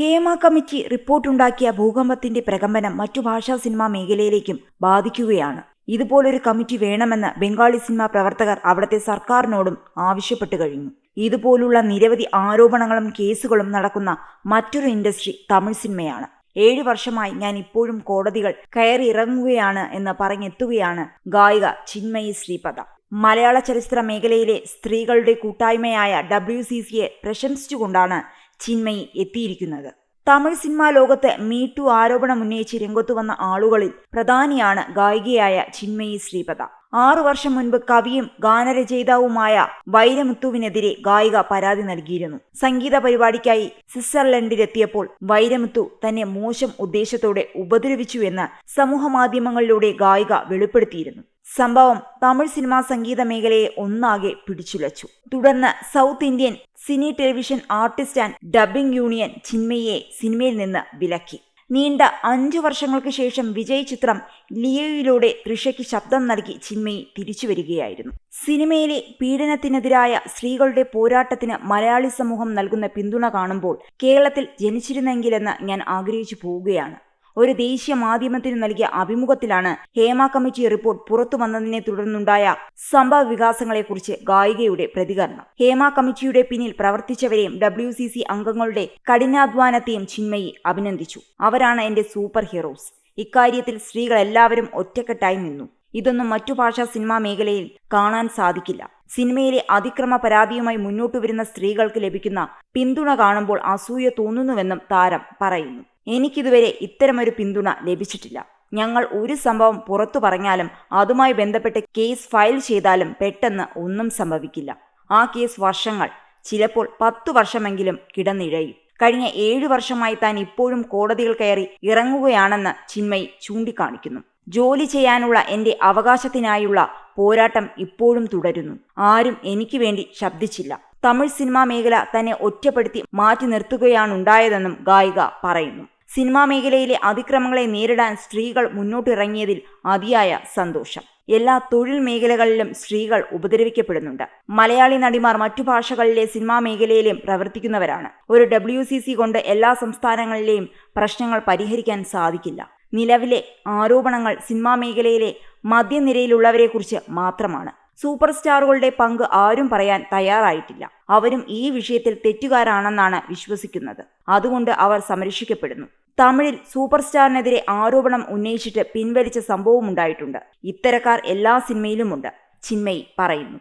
Hema committee റിപ്പോർട്ടുണ്ടാക്കിയ ഭൂകമ്പത്തിന്റെ പ്രകമ്പനം മറ്റു ഭാഷാ സിനിമാ മേഖലയിലേക്കും ബാധിക്കുകയാണ്. ഇതുപോലൊരു കമ്മിറ്റി വേണമെന്ന് ബംഗാളി സിനിമാ പ്രവർത്തകർ അവിടുത്തെ സർക്കാരിനോടും ആവശ്യപ്പെട്ടു കഴിഞ്ഞു. ഇതുപോലുള്ള നിരവധി ആരോപണങ്ങളും കേസുകളും നടക്കുന്ന മറ്റൊരു ഇൻഡസ്ട്രി തമിഴ് സിനിമയാണ്. ഏഴു വർഷമായി ഞാൻ ഇപ്പോഴും കോടതികൾ കയറിയിറങ്ങുകയാണ് എന്ന് പറഞ്ഞെത്തുകയാണ് ഗായിക ചിന്മയി ശ്രീപദ. മലയാള ചരിത്ര മേഖലയിലെ സ്ത്രീകളുടെ കൂട്ടായ്മയായ ഡബ്ല്യു സി സിയെ പ്രശംസിച്ചുകൊണ്ടാണ് ചിന്മയി എത്തിയിരിക്കുന്നത്. തമിഴ് സിനിമാ ലോകത്ത് മീട്ടു ആരോപണം ഉന്നയിച്ച് രംഗത്തു വന്ന ആളുകളിൽ പ്രധാനിയാണ് ഗായികയായ ചിന്മയി ശ്രീപദ. ആറു വർഷം മുൻപ് കവിയും ഗാനരചയിതാവുമായ വൈരമുത്തുവിനെതിരെ ഗായിക പരാതി നൽകിയിരുന്നു. സംഗീത പരിപാടിക്കായി സ്വിറ്റ്സർലൻഡിലെത്തിയപ്പോൾ വൈരമുത്തു തന്നെ മോശം ഉദ്ദേശത്തോടെ ഉപദ്രവിച്ചുവെന്ന് സമൂഹമാധ്യമങ്ങളിലൂടെ ഗായിക വെളിപ്പെടുത്തിയിരുന്നു. സംഭവം തമിഴ് സിനിമാ സംഗീത മേഖലയെ ഒന്നാകെ പിടിച്ചുലച്ചു. തുടർന്ന് South Indian cine television artist and dubbing union ചിന്മയെ സിനിമയിൽ നിന്ന് വിലക്കി. നീണ്ട അഞ്ചു വർഷങ്ങൾക്ക് ശേഷം വിജയ് ചിത്രം ലിയോയിലൂടെ തൃഷയ്ക്ക് ശബ്ദം നൽകി ചിന്മയി തിരിച്ചു വരികയായിരുന്നു. സിനിമയിലെ പീഡനത്തിനെതിരായ സ്ത്രീകളുടെ പോരാട്ടത്തിന് മലയാളി സമൂഹം നൽകുന്ന പിന്തുണ കാണുമ്പോൾ കേരളത്തിൽ ജനിച്ചിരുന്നെങ്കിലെന്ന് ഞാൻ ആഗ്രഹിച്ചു പോവുകയാണ്. ഒരു ദേശീയ മാധ്യമത്തിന് നൽകിയ അഭിമുഖത്തിലാണ് ഹേമ കമ്മിറ്റി റിപ്പോർട്ട് പുറത്തു വന്നതിനെ തുടർന്നുണ്ടായ സംഭവ വികാസങ്ങളെക്കുറിച്ച് ഗായികയുടെ പ്രതികരണം. ഹേമ കമ്മിറ്റിയുടെ പിന്നിൽ പ്രവർത്തിച്ചവരെയും ഡബ്ല്യു സി സി അംഗങ്ങളുടെ കഠിനാധ്വാനത്തെയും ചിന്മയി അഭിനന്ദിച്ചു. അവരാണ് എന്റെ സൂപ്പർ ഹീറോസ്. ഇക്കാര്യത്തിൽ സ്ത്രീകൾ എല്ലാവരും ഒറ്റക്കെട്ടായി നിന്നു. ഇതൊന്നും മറ്റു ഭാഷാ സിനിമാ മേഖലയിൽ കാണാൻ സാധിക്കില്ല. സിനിമയിലെ അതിക്രമ പരാതിയുമായി മുന്നോട്ടു വരുന്ന സ്ത്രീകൾക്ക് ലഭിക്കുന്ന പിന്തുണ കാണുമ്പോൾ അസൂയ തോന്നുന്നുവെന്നും താരം പറയുന്നു. എനിക്കിതുവരെ ഇത്തരമൊരു പിന്തുണ ലഭിച്ചിട്ടില്ല. ഞങ്ങൾ ഒരു സംഭവം പുറത്തു പറഞ്ഞാലും അതുമായി ബന്ധപ്പെട്ട് കേസ് ഫയൽ ചെയ്താലും പെട്ടെന്ന് ഒന്നും സംഭവിക്കില്ല. ആ കേസ് വർഷങ്ങൾ ചിലപ്പോൾ പത്തു വർഷമെങ്കിലും കിടന്നിഴയും. കഴിഞ്ഞ ഏഴു വർഷമായി താൻ ഇപ്പോഴും കോടതികൾ കയറി ഇറങ്ങുകയാണെന്ന് ചിന്മയി ചൂണ്ടിക്കാണിക്കുന്നു. ജോലി ചെയ്യാനുള്ള എന്റെ അവകാശത്തിനായുള്ള പോരാട്ടം ഇപ്പോഴും തുടരുന്നു. ആരും എനിക്ക് വേണ്ടി ശബ്ദിച്ചില്ല. തമിഴ് സിനിമാ മേഖല തന്നെ ഒറ്റപ്പെടുത്തി മാറ്റി നിർത്തുകയാണുണ്ടായതെന്നും ഗായിക പറയുന്നു. സിനിമാ മേഖലയിലെ അതിക്രമങ്ങളെ നേരിടാൻ സ്ത്രീകൾ മുന്നോട്ടിറങ്ങിയതിൽ അതിയായ സന്തോഷം. എല്ലാ തൊഴിൽ മേഖലകളിലും സ്ത്രീകൾ ഉപദ്രവിക്കപ്പെടുന്നുണ്ട്. മലയാളി നടിമാർ മറ്റു ഭാഷകളിലെ സിനിമാ മേഖലയിലും പ്രവർത്തിക്കുന്നവരാണ്. ഒരു ഡബ്ല്യു കൊണ്ട് എല്ലാ സംസ്ഥാനങ്ങളിലെയും പ്രശ്നങ്ങൾ പരിഹരിക്കാൻ സാധിക്കില്ല. നിലവിലെ ആരോപണങ്ങൾ സിനിമാ മേഖലയിലെ മധ്യനിരയിലുള്ളവരെക്കുറിച്ച് മാത്രമാണ്. സൂപ്പർ സ്റ്റാറുകളുടെ പങ്ക് ആരും പറയാൻ തയ്യാറായിട്ടില്ല. അവരും ഈ വിഷയത്തിൽ തെറ്റുകാരാണെന്നാണ് വിശ്വസിക്കുന്നത്. അതുകൊണ്ട് അവർ സംരക്ഷിക്കപ്പെടുന്നു. തമിഴിൽ സൂപ്പർ സ്റ്റാറിനെതിരെ ആരോപണം ഉന്നയിച്ചിട്ട് പിൻവലിച്ച സംഭവമുണ്ടായിട്ടുണ്ട്. ഇത്തരക്കാർ എല്ലാ സിനിമയിലുമുണ്ട്. ചിന്മയി പറയുന്നു.